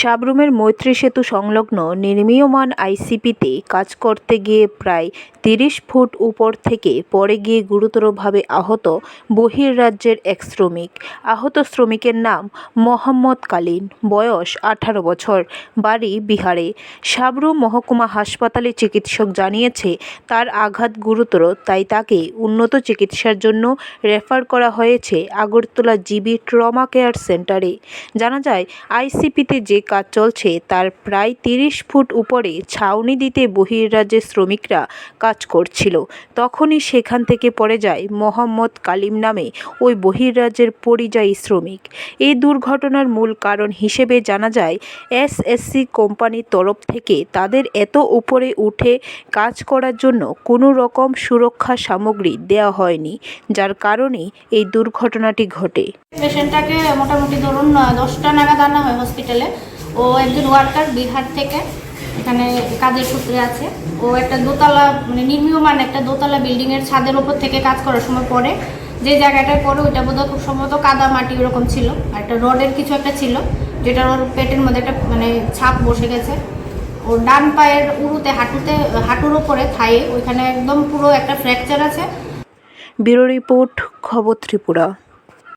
সাবরুমের মৈত্রী সেতু সংলগ্ন নির্মীয়মান আইসিপিতে কাজ করতে গিয়ে প্রায় তিরিশ ফুট উপর থেকে পড়ে গিয়ে গুরুতরভাবে আহত বহির্রাজ্যের এক শ্রমিক। আহত শ্রমিকের নাম মোহাম্মদ কালীন, বয়স আঠারো বছর, বাড়ি বিহারে। সাবরুম মহকুমা হাসপাতালে চিকিৎসক জানিয়েছে, তার আঘাত গুরুতর, তাই তাকে উন্নত চিকিৎসার জন্য রেফার করা হয়েছে আগরতলা জিবি ট্রমা কেয়ার সেন্টারে। জানা যায়, আইসিপিতে যে কাজ চলছে, তার প্রায় তিরিশ ফুট উপরে ছাউনি দিতে বহির্রাজ্যের শ্রমিকরা কাজ করছিল। তখনই সেখান থেকে পড়ে যায় মোহাম্মদ কালিম নামে ওই বহির্রাজ্যের পরিযায়ী শ্রমিক। এই দুর্ঘটনার মূল কারণ হিসেবে জানা যায় এস এসএসসি কোম্পানির তরফ থেকে তাদের এত উপরে উঠে কাজ করার জন্য কোনো রকম সুরক্ষা সামগ্রী দেওয়া হয়নি, যার কারণে এই দুর্ঘটনাটি ঘটে। পেশেন্টটাকে মোটামুটি ধরুন দশটা নাগাদ আনা হয় হসপিটালে ও একজন ওয়ার্কার বিহার থেকে, এখানে কাজের সূত্রে আছে। ও একটা দোতলা মানে নির্মীয়মান একটা দোতলা বিল্ডিংয়ের ছাদের ওপর থেকে কাজ করার সময় পরে যে জায়গাটায় পরে ওইটা বোধহয় খুব সম্ভবত কাদা মাটি ওরকম ছিল। আর একটা রডের কিছু একটা ছিল, যেটা ওর পেটের মধ্যে একটা মানে ছাপ বসে গেছে। ওর ডান পায়ের উরুতে, হাঁটুতে, হাঁটুর ওপরে থায়ে ওইখানে একদম পুরো একটা ফ্র্যাকচার আছে। ব্যুরো রিপোর্ট, খবর ত্রিপুরা।